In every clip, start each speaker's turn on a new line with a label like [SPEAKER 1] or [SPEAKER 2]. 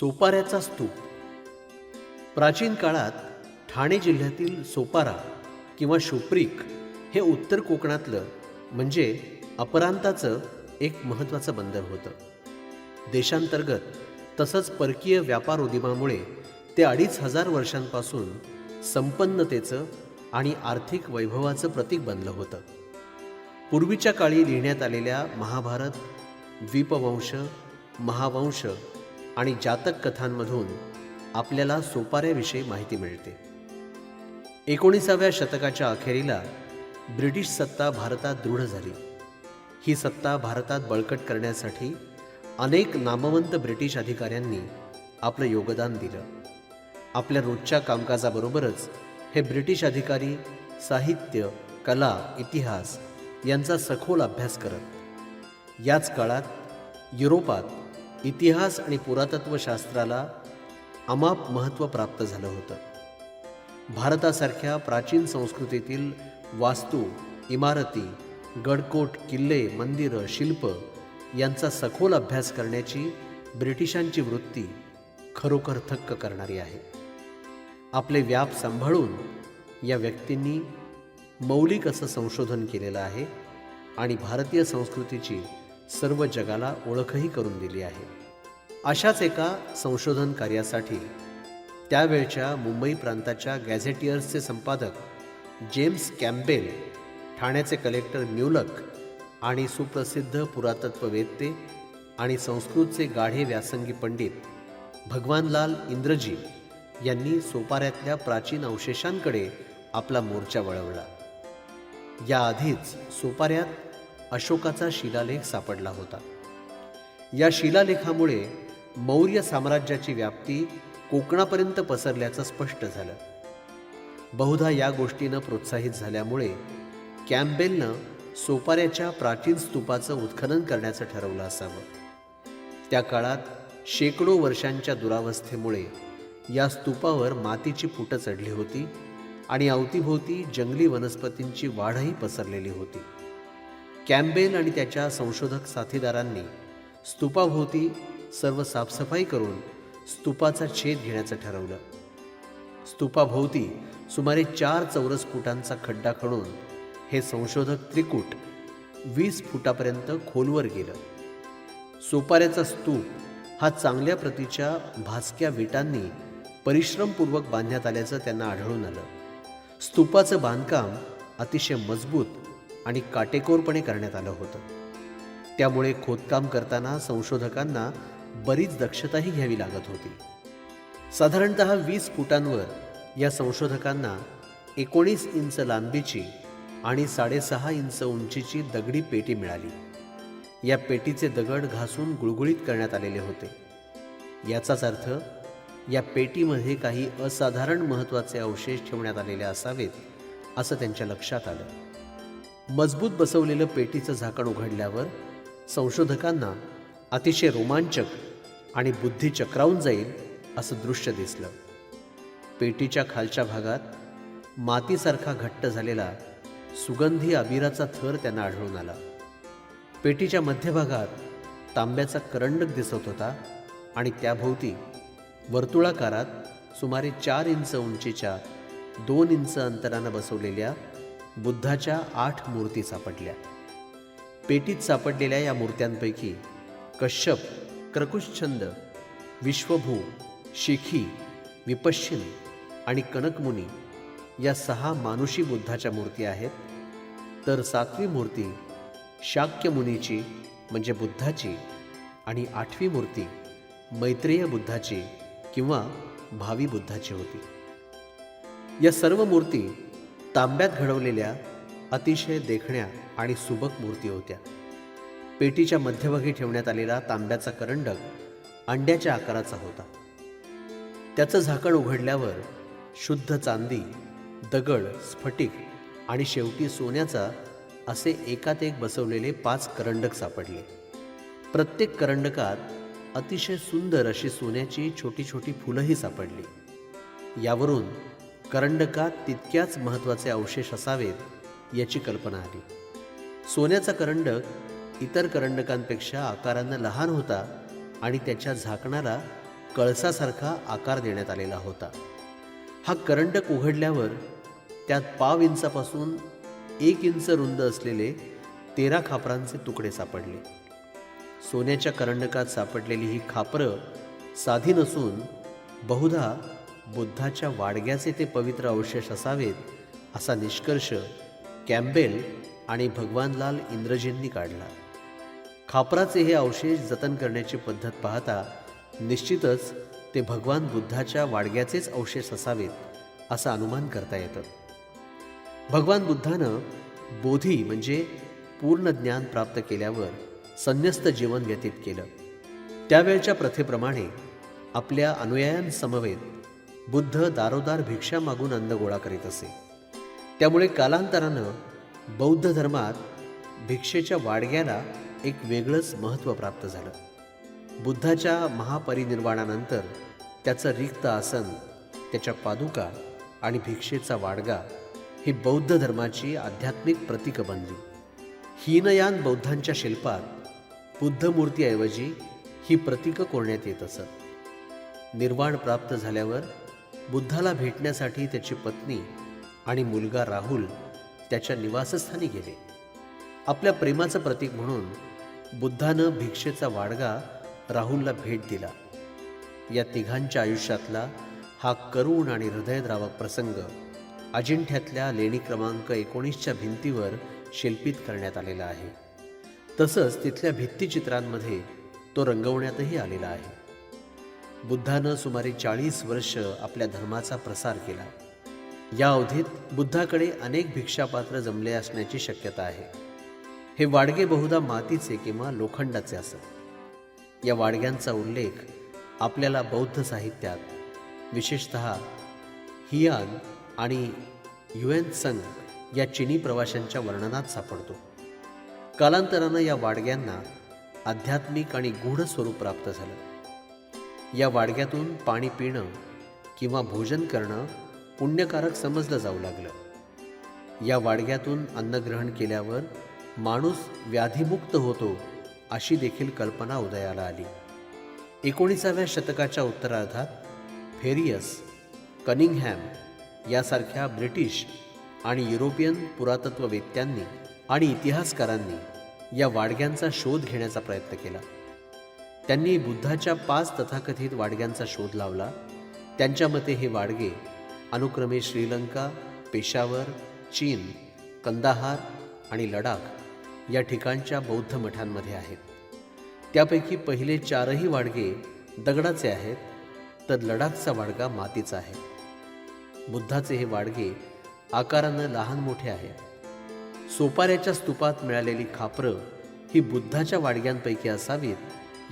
[SPEAKER 1] सोपाऱ्याचा स्तूप. प्राचीन काळात ठाणे जिल्ह्यातील सोपारा किंवा शोप्रिक हे उत्तर कोकणातलं म्हणजे अपरांताचं एक महत्त्वाचं बंदर होतं. देशांतर्गत तसंच परकीय व्यापार उद्यमामुळे ते अडीच हजार वर्षांपासून संपन्नतेचं आणि आर्थिक वैभवाचं प्रतीक बनलं होतं. पूर्वीच्या काळी लिहिण्यात आलेल्या महाभारत द्वीपवंश महावंश आणि जातक कथांमधून आपल्याला सोपाऱ्याविषयी माहिती मिळते. एकोणीसाव्या शतकाच्या अखेरीला ब्रिटिश सत्ता भारतात दृढ झाली. ही सत्ता भारतात बळकट करण्यासाठी अनेक नामवंत ब्रिटिश अधिकाऱ्यांनी आपलं योगदान दिलं. आपल्या रोजच्या कामकाजाबरोबरच हे ब्रिटिश अधिकारी साहित्य कला इतिहास यांचा सखोल अभ्यास करत याच काळात युरोपात इतिहास आणि पुरातत्वशास्त्राला अमाप महत्त्व प्राप्त झालं होतं. भारतासारख्या प्राचीन संस्कृतीतील वास्तू इमारती गडकोट किल्ले मंदिरं शिल्प यांचा सखोल अभ्यास करण्याची ब्रिटिशांची वृत्ती खरोखर थक्क करणारी आहे. आपले व्याप सांभाळून या व्यक्तींनी मौलिक असं संशोधन केलेलं आहे आणि भारतीय संस्कृतीची सर्व जगाला ओळखही करून दिली आहे. अशाच एका संशोधन कार्यासाठी त्यावेळच्या मुंबई प्रांताच्या गॅझेटियर्सचे संपादक जेम्स कॅम्बेल ठाण्याचे कलेक्टर म्युलक आणि सुप्रसिद्ध पुरातत्ववेत्ते आणि संस्कृतचे गाढे व्यासंगी पंडित भगवानलाल इंद्रजी यांनी सोपाऱ्यातल्या प्राचीन अवशेषांकडे आपला मोर्चा वळवला. याआधीच सोपाऱ्यात अशोकाचा शिलालेख सापडला होता. या शिलालेखामुळे मौर्य साम्राज्याची व्याप्ती कोकणापर्यंत पसरल्याचं स्पष्ट झालं. बहुधा या गोष्टीनं प्रोत्साहित झाल्यामुळे कॅम्बेलनं सोपाऱ्याच्या प्राचीन स्तूपाचं उत्खनन करण्याचं ठरवलं असावं. त्या काळात शेकडो वर्षांच्या दुरावस्थेमुळे या स्तूपावर मातीची फुटं चढली होती आणि अवतीभोवती जंगली वनस्पतींची वाढही पसरलेली होती. कॅम्बेल आणि त्याच्या संशोधक साथीदारांनी स्तूपाभोवती सर्व साफसफाई करून स्तूपाचा छेद घेण्याचं ठरवलं. स्तूपाभोवती सुमारे चार चौरस फुटांचा खड्डा खणून हे संशोधक त्रिकूट वीस फुटापर्यंत खोलवर गेलं. सोपाऱ्याचा स्तूप हा चांगल्या प्रतीच्या भासक्या विटांनी परिश्रमपूर्वक बांधण्यात आल्याचं त्यांना आढळून आलं. स्तूपाचं बांधकाम अतिशय मजबूत आणि काटेकोरपणे करण्यात आलं होतं. त्यामुळे खोदकाम करताना संशोधकांना बरीच दक्षताही घ्यावी लागत होती. साधारणत वीस फुटांवर या संशोधकांना एकोणीस इंच लांबीची आणि साडेसहा इंच उंचीची दगडी पेटी मिळाली. या पेटीचे दगड घासून गुळगुळीत करण्यात आलेले होते. याचाच अर्थ या पेटीमध्ये काही असाधारण महत्त्वाचे अवशेष ठेवण्यात आलेले असावेत असं त्यांच्या लक्षात आलं. मजबूत बसवलेलं पेटीचं झाकण उघडल्यावर संशोधकांना अतिशय रोमांचक आणि बुद्धी चक्रावून जाईल असं दृश्य दिसलं. पेटीच्या खालच्या भागात मातीसारखा घट्ट झालेला सुगंधी अबिराचा थर त्यांना आढळून आला. पेटीच्या मध्यभागात तांब्याचा करंडक दिसत होता आणि त्याभोवती वर्तुळाकारात सुमारे चार इंच उंचीच्या दोन इंच अंतरानं बसवलेल्या बुद्धाच्या आठ मूर्ती सापडल्या. पेटीत सापडलेल्या या मूर्त्यांपैकी कश्यप क्रकुशछंद विश्वभू शिखी विपश्यिनी आणि कनकमुनी या सहा मानुषी बुद्धाच्या मूर्ती आहेत. तर सातवी मूर्ती शाक्यमुनीची म्हणजे बुद्धाची आणि आठवी मूर्ती मैत्रेय बुद्धाची किंवा भावी बुद्धाची होती. या सर्व मूर्ती तांब्यात घडवलेल्या अतिशय देखण्या आणि सुबक मूर्ती होत्या. पेटीच्या मध्यभागी ठेवण्यात आलेला तांब्याचा करंडक अंड्याच्या आकाराचा होता. त्याचं झाकण उघडल्यावर शुद्ध चांदी दगड स्फटिक आणि शेवटी सोन्याचा असे एकात एक बसवलेले पाच करंडक सापडले. प्रत्येक करंडकात अतिशय सुंदर अशी सोन्याची छोटी छोटी फुलंही सापडली. यावरून करंडकात तितक्याच महत्त्वाचे अवशेष असावेत याची कल्पना आली. सोन्याचा करंडक इतर करंडकांपेक्षा आकारानं लहान होता आणि त्याच्या झाकणाला कळसासारखा आकार देण्यात आलेला होता. हा करंडक उघडल्यावर त्यात पाव इंचापासून एक इंच रुंद असलेले तेरा खापरांचे तुकडे सापडले. सोन्याच्या करंडकात सापडलेली ही खापरं साधी नसून बहुधा बुद्धाच्या वाडग्याचे ते पवित्र अवशेष असावेत असा निष्कर्ष कॅम्बेल आणि भगवानलाल इंद्रजींनी काढला. खापराचे हे अवशेष जतन करण्याची पद्धत पाहता निश्चितच ते भगवान बुद्धाच्या वाडग्याचेच अवशेष असावेत असं अनुमान करता येतं. भगवान बुद्धानं बोधी म्हणजे पूर्ण ज्ञान प्राप्त केल्यावर संन्यस्त जीवन व्यतीत केलं. त्यावेळच्या प्रथेप्रमाणे आपल्या अनुयायांसमवेत बुद्ध दारोदार भिक्षा मागून अन्न गोळा करीत असे. त्यामुळे कालांतरानं बौद्ध धर्मात भिक्षेच्या वाडग्याला एक वेगळंच महत्त्व प्राप्त झालं. बुद्धाच्या महापरिनिर्वाणानंतर त्याचं रिक्त आसन त्याच्या पादुका आणि भिक्षेचा वाडगा ही बौद्ध धर्माची आध्यात्मिक प्रतीकं बनली. हीनयान बौद्धांच्या शिल्पात बुद्धमूर्तीऐवजी ही प्रतीकं कोरण्यात येत असत. निर्वाण प्राप्त झाल्यावर बुद्धाला भेटण्यासाठी त्याची पत्नी आणि मुलगा राहुल त्याच्या निवासस्थानी गेले. आपल्या प्रेमाचं प्रतीक म्हणून बुद्धानं भिक्षेचा वाडगा राहुलला भेट दिला. या तिघांच्या आयुष्यातला हा करुण आणि हृदयद्रावक प्रसंग अजिंठ्यातल्या लेणी क्रमांक एकोणीसच्या भिंतीवर शिल्पित करण्यात आलेला आहे. तसंच तिथल्या भित्तिचित्रांमध्ये तो रंगवण्यातही आलेला आहे. बुद्धानं सुमारे चाळीस वर्ष आपल्या धर्माचा प्रसार केला. या अवधीत बुद्धाकडे अनेक भिक्षापात्र जमले असण्याची शक्यता आहे. हे वाडगे बहुधा मातीचे किंवा लोखंडाचे असत. या वाडग्यांचा उल्लेख आपल्याला बौद्ध साहित्यात विशेषत हियान आणि युएन संग या चिनी प्रवाशांच्या वर्णनात सापडतो. कालांतरानं या वाडग्यांना आध्यात्मिक आणि गूढ स्वरूप प्राप्त झालं. या वाडग्यातून पाणी पिणं किंवा भोजन करणं पुण्यकारक समजलं जाऊ लागलं. या वाडग्यातून अन्नग्रहण केल्यावर माणूस व्याधीमुक्त होतो अशी देखील कल्पना उदयाला आली. एकोणीसाव्या शतकाच्या उत्तरार्धात फेरियस कनिंगहॅम यासारख्या ब्रिटिश आणि युरोपियन पुरातत्ववेत्यांनी आणि इतिहासकारांनी या वाडग्यांचा शोध घेण्याचा प्रयत्न केला. त्यांनी बुद्धाच्या पाच तथाकथित वाडग्यांचा शोध लावला. त्यांच्या मते हे वाडगे अनुक्रमे श्रीलंका पेशावर चीन कंदाहार आणि लडाख या ठिकाणच्या बौद्ध मठांमध्ये आहेत. त्यापैकी पहिले चारही वाडगे दगडाचे आहेत तर लडाखचा वाडगा मातीचा आहे. बुद्धाचे हे वाडगे आकारानं लहान मोठे आहेत सोपाऱ्याच्या स्तूपात मिळालेली खापरं ही बुद्धाच्या वाडग्यांपैकी असावीत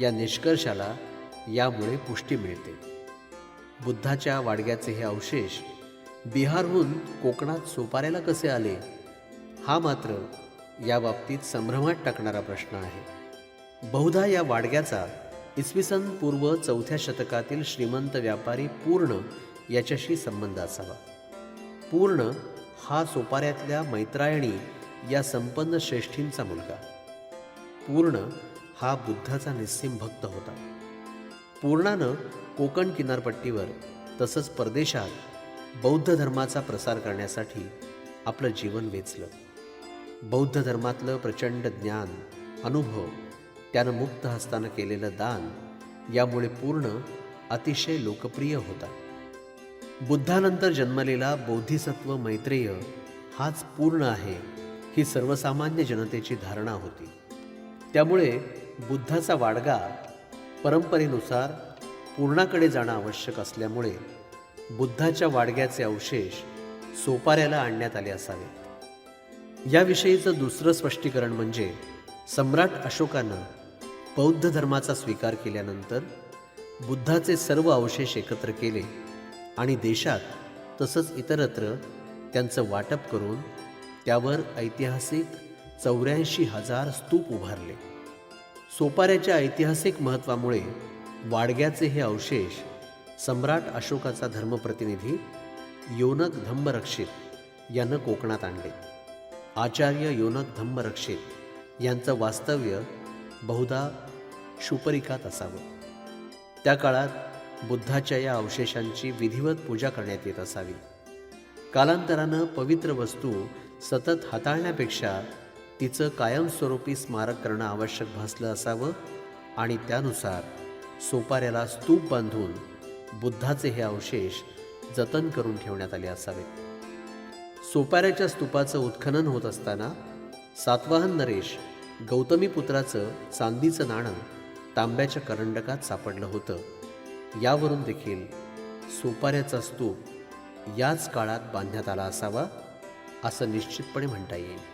[SPEAKER 1] या निष्कर्षाला यामुळे पुष्टी मिळते. बुद्धाच्या वाडग्याचे हे अवशेष बिहारहून कोकणात सोपाऱ्याला कसे आले? हा मात्र या बाबतीत संभ्रमात टाकणारा प्रश्न आहे. बहुधा या वाडग्याचा इसवी सन पूर्व चौथ्या शतकातील श्रीमंत व्यापारी पूर्ण याच्याशी संबंध असावा. पूर्ण हा सोपाऱ्यातल्या मैत्रायणी या संपन्न श्रेष्ठींचा मुलगा. पूर्ण हा बुद्धाचा निस्सिम भक्त होता. पूर्णानं कोकण किनारपट्टीवर तसंच परदेशात बौद्ध धर्माचा प्रसार करण्यासाठी आपलं जीवन वेचलं. बौद्ध धर्मातलं प्रचंड ज्ञान अनुभव त्यानं मुक्त हस्तानं केलेलं दान यामुळे पूर्ण अतिशय लोकप्रिय होता. बुद्धानंतर जन्मलेला बौद्धिसत्व मैत्रेय हाच पूर्ण आहे ही सर्वसामान्य जनतेची धारणा होती. त्यामुळे बुद्धाचा वाडगा परंपरेनुसार पूर्णाकडे जाणं आवश्यक असल्यामुळे बुद्धाच्या वाडग्याचे अवशेष सोपाऱ्याला आणण्यात आले असावे. याविषयीचं दुसरं स्पष्टीकरण म्हणजे सम्राट अशोकानं बौद्ध धर्माचा स्वीकार केल्यानंतर बुद्धाचे सर्व अवशेष एकत्र केले आणि देशात तसंच इतरत्र त्यांचं वाटप करून त्यावर ऐतिहासिक चौऱ्याऐंशी हजार स्तूप उभारले. सोपाऱ्याच्या ऐतिहासिक महत्त्वामुळे वाडग्याचे हे अवशेष सम्राट अशोकाचा धर्मप्रतिनिधी योनक धम्मरक्षित यानं कोकणात आणले. आचार्य योनक धम्मरक्षित यांचं वास्तव्य बहुधा शुपरिकात असावं. त्या काळात बुद्धाच्या या अवशेषांची विधिवत पूजा करण्यात येत असावी. कालांतरानं पवित्र वस्तू सतत हाताळण्यापेक्षा तिचं कायमस्वरूपी स्मारक करणं आवश्यक भासलं असावं आणि त्यानुसार सोपाऱ्याला स्तूप बांधून बुद्धाचे हे अवशेष जतन करून ठेवण्यात आले असावेत. सोपाऱ्याच्या स्तूपाचं उत्खनन होत असताना सातवाहन नरेश गौतमीपुत्राचं चांदीचं नाणं तांब्याच्या करंडकात सापडलं होतं. यावरून देखील सोपाऱ्याचा स्तूप याच काळात बांधण्यात आला असावा असं निश्चितपणे म्हणता येईल.